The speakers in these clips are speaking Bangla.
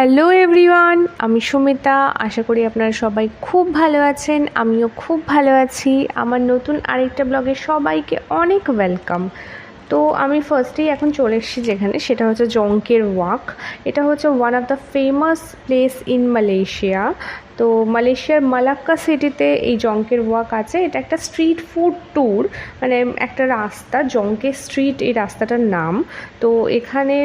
হ্যালো এভরিওয়ান, আমি সুমিতা। আশা করি আপনারা সবাই খুব ভালো আছেন, আমিও খুব ভালো আছি। আমার নতুন আরেকটা ব্লগে সবাইকে অনেক ওয়েলকাম। তো আমি ফার্স্টেই এখন চলে এসেছি যেখানে, সেটা হচ্ছে জঙ্কের ওয়াক। এটা হচ্ছে one of the famous place in Malaysia তো মালয়েশিয়ার মালাক্কা সিটিতে এই জঙ্কের ওয়াক আছে। এটা একটা স্ট্রিট ফুড ট্যুর মানে একটা রাস্তা, জঙ্কের স্ট্রিট এই রাস্তাটার নাম। তো এখানে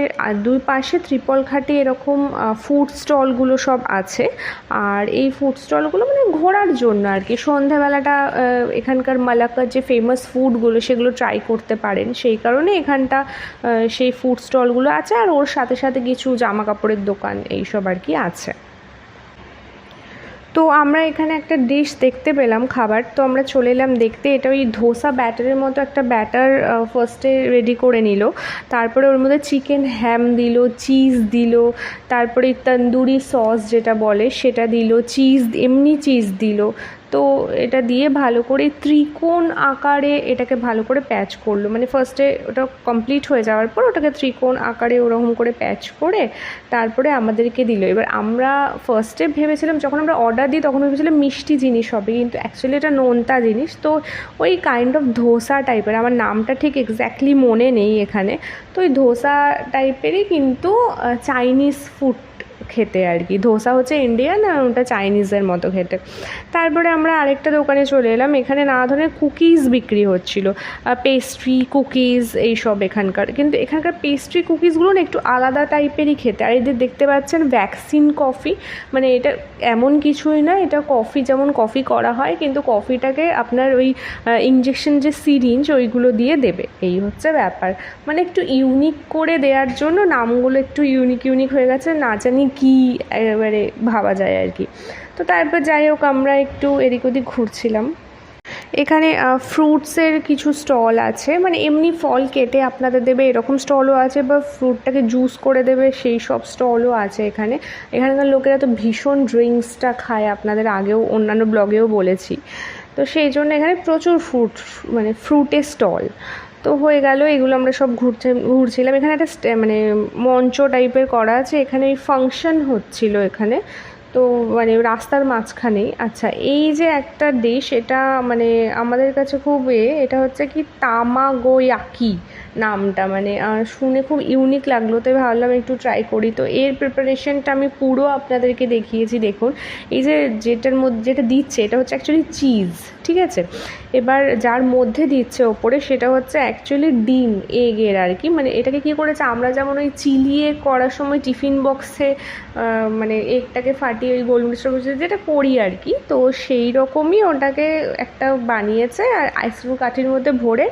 দুই পাশে ত্রিপল ঘাটে এরকম ফুড স্টলগুলো সব আছে। আর এই ফুড স্টলগুলো মানে ঘোরার জন্য আর কি। সন্ধ্যাবেলাটা এখানকার মালাক্কার যে ফেমাস ফুডগুলো সেগুলো ট্রাই করতে পারেন। সেই কারণে এখানটা সেই ফুড স্টলগুলো আছে। আর ওর সাথে সাথে কিছু জামা কাপড়ের দোকান এইসব আর কি আছে। তো আমরা এখানে একটা ডিশ দেখতে পেলাম, খাবার। তো আমরা চলে এলাম দেখতে। এটা ওই ধোসা ব্যাটারের মতো একটা ব্যাটার ফার্স্টে রেডি করে নিল। তারপরে ওর মধ্যে চিকেন হ্যাম দিল চিজ দিল, তারপরে তন্দুরি সস যেটা বলে সেটা দিল চিজ এমনি চিজ দিল। তো এটা দিয়ে ভালো করে ত্রিকোণ আকারে এটাকে ভালো করে প্যাচ করল। মানে ফার্স্টে ওটা কমপ্লিট হয়ে যাওয়ার পর ওটাকে ত্রিকোণ আকারে ওরকম করে প্যাচ করে তারপরে আমাদেরকে দিল। এবার আমরা ফার্স্টে ভেবেছিলাম, যখন আমরা অর্ডার দিই, তখন ভেবেছিলাম মিষ্টি জিনিস হবে, কিন্তু অ্যাকচুয়ালি এটা নোনতা জিনিস। তো ওই কাইন্ড অফ ধোসা টাইপের আমার নামটা ঠিক এক্স্যাক্টলি মনে নেই এখানে। তো ওই ধোসা টাইপেরই কিন্তু চাইনিজ ফুড খেতে আর কি। ধোসা হচ্ছে ইন্ডিয়ান আর ওটা চাইনিজের মতো খেতে। তারপরে আমরা আরেকটা দোকানে চলে এলাম, এখানে নানা ধরনের কুকিজ বিক্রি হচ্ছিল। পেস্ট্রি কুকিজ এইসব এখানকার। কিন্তু এখানকার পেস্ট্রি কুকিজগুলো না একটু আলাদা টাইপেরই খেতে। আর এদের দেখতে পাচ্ছেন ভ্যাকসিন কফি মানে এটা এমন কিছুই না, এটা কফি যেমন কফি করা হয়, কিন্তু কফিটাকে আপনার ওই ইঞ্জেকশন যে সিরিঞ্জ ওইগুলো দিয়ে দেবে। এই হচ্ছে ব্যাপার। মানে একটু ইউনিক করে দেওয়ার জন্য নামগুলো একটু ইউনিক ইউনিক হয়ে গেছে। না জানি কী, এবারে ভাবা যায় আর কি। তো তারপর যাই হোক, আমরা একটু এদিক ওদিক ঘুরছিলাম। এখানে ফ্রুটসের কিছু স্টল আছে। মানে এমনি ফল কেটে আপনাদের দেবে, এরকম স্টলও আছে বা ফ্রুটটাকে জুস করে দেবে, সেই সব স্টলও আছে এখানে। এখানকার লোকেরা তো ভীষণ ড্রিঙ্কসটা খায়, আপনাদের আগেও, অন্যান্য ব্লগেও বলেছি। তো সেই জন্য এখানে প্রচুর ফ্রুট মানে ফ্রুটের স্টল তো হয়ে গেল, এগুলো আমরা সব ঘুরছে, ঘুরছিলাম। এখানে একটা মানে মঞ্চ টাইপের করা আছে। এখানে ফাংশন হচ্ছিল এখানে। তো মানে রাস্তার মাঝখানেই আচ্ছা এই যে একটা ডিশ এটা মানে আমাদের কাছে খুব এ, এটা হচ্ছে কি তামাগোয়াকি নামটা। মানে শুনে খুব ইউনিক লাগল, তাই ভাবলাম একটু ট্রাই করি। তো এর প্রিপারেশনটা আমি পুরো আপনাদেরকে দেখিয়েছি, দেখুন। এই যে যেটার মধ্যে, যেটা দিচ্ছে, এটা হচ্ছে অ্যাকচুয়ালি চিজ ঠিক আছে? এবার যার মধ্যে দিচ্ছে ওপরে, সেটা হচ্ছে অ্যাকচুয়ালি ডিম এগের আর কি। মানে এটাকে কী করেছে, আমরা যেমন ওই চিলিয়ে করার সময় টিফিন বক্সে মানে এগটাকে ফাটিয়ে ওই গোল মিশ্র যেটা করি আর কি। তো সেই রকমই ওটাকে একটা বানিয়েছে আর আইসক্রিম কাঠির মধ্যে ভরে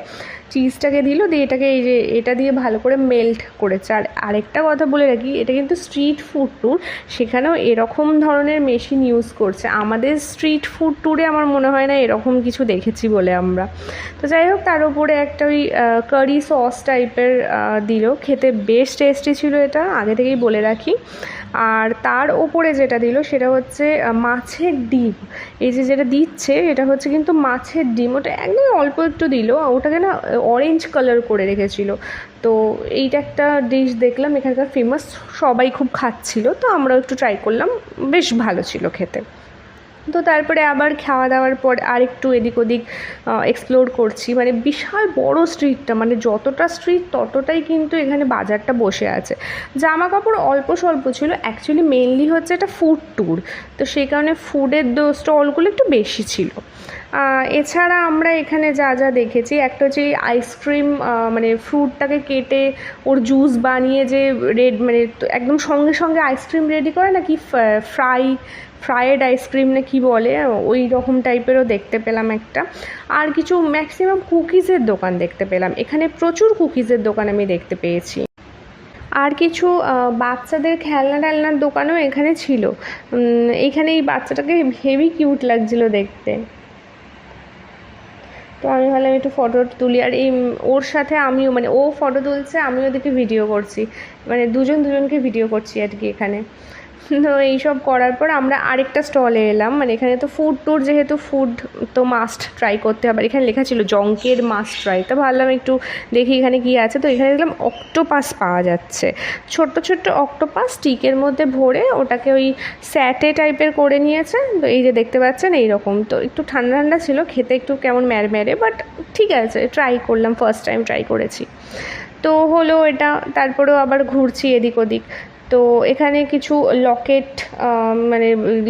চিজটাকে দিল, দিয়ে এটাকে এই যে এটা দিয়ে ভালো করে মেল্ট করেছে। আর আরেকটা কথা বলে রাখি, এটা কিন্তু স্ট্রিট ফুড ট্যুর সেখানেও এরকম ধরনের মেশিন ইউজ করছে। আমাদের স্ট্রিট ফুড ট্যুরে আমার মনে হয় না এরকম কিছু দেখেছি বলে আমরা। তো যাই হোক, তার উপরে একটা ওই কারি সস টাইপের দিল। খেতে বেশ টেস্টি ছিল এটা, আগে থেকেই বলে রাখি। আর তার ওপরে যেটা দিল, সেটা হচ্ছে মাছের ডিম। এই যে যেটা দিচ্ছে, এটা হচ্ছে কিন্তু মাছের ডিম। ওটা একদম অল্প একটু দিল, ওটাকে না অরেঞ্জ কালার করে রেখেছিল। তো এইটা একটা ডিশ দেখলাম, এখানকার ফেমাস সবাই খুব খাচ্ছিল, তো আমরাও একটু ট্রাই করলাম, বেশ ভালো ছিল খেতে। তো তারপরে আবার খাওয়া দাওয়ার পর আরেকটু এদিক ওদিক এক্সপ্লোর করছি। মানে বিশাল বড় স্ট্রিটটা মানে যতটা স্ট্রিট ততটাই কিন্তু এখানে বাজারটা বসে আছে। জামা কাপড় অল্প স্বল্প ছিল অ্যাকচুয়ালি মেনলি হচ্ছে এটা ফুড ট্যুর তো সেই কারণে ফুডের স্টলগুলো একটু বেশি ছিল। এছাড়া আমরা এখানে যা যা দেখেছি, একটা হচ্ছে আইসক্রিম মানে ফ্রুটটাকে কেটে ওর জুস বানিয়ে যে রেড মানে একদম সঙ্গে সঙ্গে আইসক্রিম রেডি করে নাকি ফ্রাই ফ্রায়েড আইসক্রিম না কি বলে, ওই রকম টাইপেরও দেখতে পেলাম একটা। আর কিছু ম্যাক্সিমাম কুকিজের দোকান দেখতে পেলাম। এখানে প্রচুর কুকিজের দোকান আমি দেখতে পেয়েছি। আর কিছু বাচ্চাদের খেলনা টেলনার দোকানও এখানে ছিল। এখানে এই বাচ্চাটাকে হেভি কিউট লাগছিল দেখতে। তো আমি ভাবলাম একটু ফটো তুলি আর এই ওর সাথে আমিও মানে ও ফটো তুলছে, আমিও ওদেরকে ভিডিও করছি। মানে দুজন দুজনকে ভিডিও করছি আর কি এখানে। তো এইসব করার পর আমরা আরেকটা স্টলে এলাম। মানে এখানে তো ফুড ট্যুর যেহেতু ফুড তো মাস্ট ট্রাই করতে হবে। এখানে লেখা ছিল জঙ্কের মাস্ট ট্রাই তো ভাবলাম একটু দেখি এখানে কী আছে। তো এখানে দেখলাম অক্টোপাস পাওয়া যাচ্ছে। ছোট্ট ছোট্ট অক্টোপাস স্টিকের মধ্যে ভরে ওটাকে ওই স্যাটে টাইপের করে নিয়েছে। তো এই যে দেখতে পাচ্ছেন এইরকম। তো একটু ঠান্ডা ঠান্ডা ছিল। খেতে একটু কেমন ম্যারম্যারে বাট ঠিক আছে ট্রাই করলাম। ফার্স্ট টাইম ট্রাই করেছি। তো হলো এটা। তারপরেও আবার ঘুরছি এদিক ওদিক। তো এখানে কিছু লকেট মানে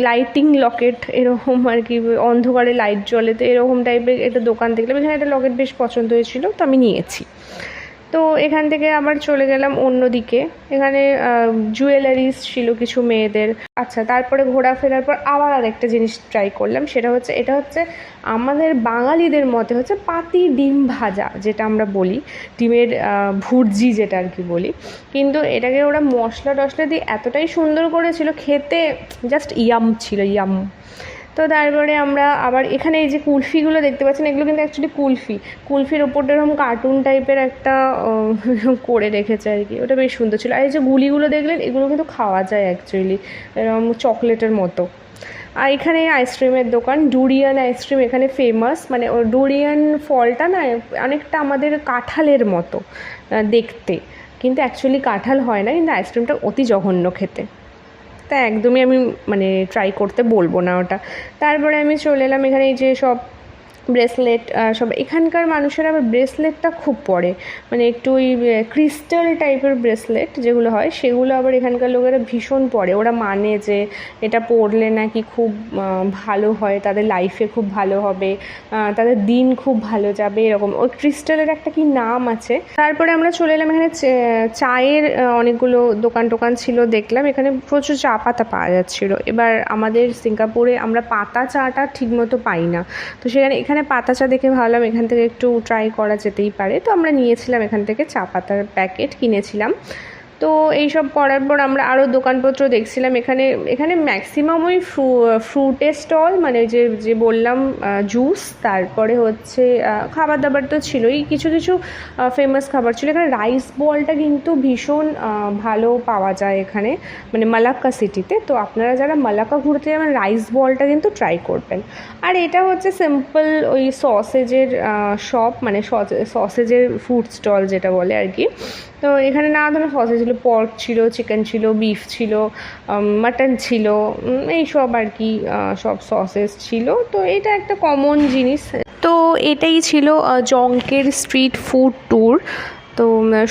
লাইটিং লকেট এরকম আর কি, অন্ধকারে লাইট জ্বলে, তো এরকম টাইপের একটা দোকান দেখলাম। এখানে একটা লকেট বেশ পছন্দ হয়েছিল তো আমি নিয়েছি। তো এখান থেকে আবার চলে গেলাম অন্য দিকে এখানে জুয়েলারিস ছিল কিছু মেয়েদের। আচ্ছা তারপরে ঘোরাফেরার পর আবার আরেকটা জিনিস ট্রাই করলাম, সেটা হচ্ছে, এটা হচ্ছে আমাদের বাঙালিদের মতে হচ্ছে পাতি ডিম ভাজা, যেটা আমরা বলি। ডিমের ভুর্জি যেটা আর কি বলি। কিন্তু এটাকে ওরা মশলা টশলা দিয়ে এতটাই সুন্দর করেছিল, খেতে জাস্ট ইয়াম ছিল ইয়াম তো তারপরে আমরা আবার এখানে এই যে কুলফিগুলো দেখতে পাচ্ছেন, এগুলো কিন্তু অ্যাকচুয়ালি কুলফি। কুলফির ওপরটা এরকম কার্টুন টাইপের একটা করে রেখেছে আর কি। ওটা বেশ সুন্দর ছিল। আর এই যে গুলিগুলো দেখলেন, এগুলো কিন্তু খাওয়া যায় অ্যাকচুয়ালি এরকম চকলেটের মতো। আর এখানে আইসক্রিমের দোকান ডুরিয়ান আইসক্রিম এখানে ফেমাস মানে ডুরিয়ান ফলটা না, অনেকটা আমাদের কাঁঠালের মতো দেখতে। কিন্তু অ্যাকচুয়ালি কাঁঠাল হয় না, কিন্তু আইসক্রিমটা অতি জঘন্য খেতে। তা একদমই আমি মানে ট্রাই করতে বলব না ওটা। তারপরে আমি চলে এলাম এখানে এই যে সব ব্রেসলেট সব। এখানকার মানুষের আবার ব্রেসলেটটা খুব পরে। মানে একটু ওই ক্রিস্টাল টাইপের ব্রেসলেট যেগুলো হয়, সেগুলো আবার এখানকার লোকেরা ভীষণ পরে। ওরা মানে যে এটা পরলে নাকি খুব ভালো হয়, তাদের লাইফে খুব ভালো হবে তাদের দিন খুব ভালো যাবে, এরকম। ওই ক্রিস্টালের একটা কি নাম আছে? তারপরে আমরা চলে এলাম এখানে চায়ের অনেকগুলো দোকান টোকান ছিল, দেখলাম। এখানে প্রচুর চা পাতা পাওয়া যাচ্ছিল। এবার আমাদের সিঙ্গাপুরে আমরা পাতা চাটা ঠিকমতো পাই না। তো সেখানে এখানে পাতা চা দেখে ভাবলাম এখান থেকে একটু ট্রাই করা যেতেই পারে। তো আমরা নিয়েছিলাম এখান থেকে চা পাতার প্যাকেট কিনেছিলাম। তো এইসব করার পর আমরা আরও দোকানপত্র দেখছিলাম। এখানে এখানে ম্যাক্সিমাম ওই ফ্রু ফ্রুটের স্টল মানে যে যে বললাম জুস তারপরে হচ্ছে খাবার দাবার তো ছিলই। কিছু কিছু ফেমাস খাবার ছিল। এখানে রাইস বলটা কিন্তু ভীষণ ভালো পাওয়া যায় এখানে মানে মালাক্কা সিটিতে তো আপনারা যারা মালাক্কা ঘুরতে যাবেন রাইস বলটা কিন্তু ট্রাই করবেন। আর এটা হচ্ছে সিম্পল ওই সসেজের শপ মানে সসেজের ফুড স্টল যেটা বলে আর কি। তো এখানে নানা ধরনের সসেজ ছিল পর্ক ছিল চিকেন ছিল বিফ ছিল মাটন ছিল এইসব আর কি সব সসেস ছিল। তো এটা একটা কমন জিনিস। তো এটাই ছিল জঙ্কের স্ট্রিট ফুড ট্যুর তো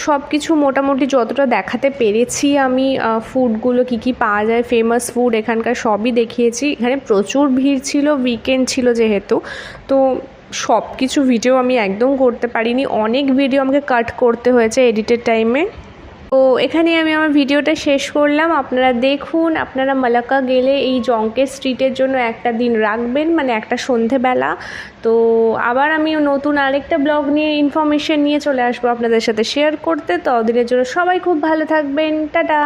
সব কিছু মোটামুটি যতটা দেখাতে পেরেছি আমি ফুডগুলো কী কী পাওয়া যায় ফেমাস ফুড এখানকার সবই দেখিয়েছি। এখানে প্রচুর ভিড় ছিল উইকেন্ড ছিল যেহেতু। তো সব কিছু ভিডিও আমি একদম করতে পারিনি। অনেক ভিডিও আমাকে কাট করতে হয়েছে এডিটের টাইমে তো এখানে আমি আমার ভিডিওটা শেষ করলাম। আপনারা দেখুন, আপনারা মালাকা গেলে এই জঙ্কের স্ট্রিটের জন্য একটা দিন রাখবেন মানে একটা সন্ধেবেলা। তো আবার আমি নতুন আরেকটা ব্লগ নিয়ে ইনফরমেশন নিয়ে চলে আসব আপনাদের সাথে শেয়ার করতে। তো ততদিনের জন্য সবাই খুব ভালো থাকবেন। টাটা!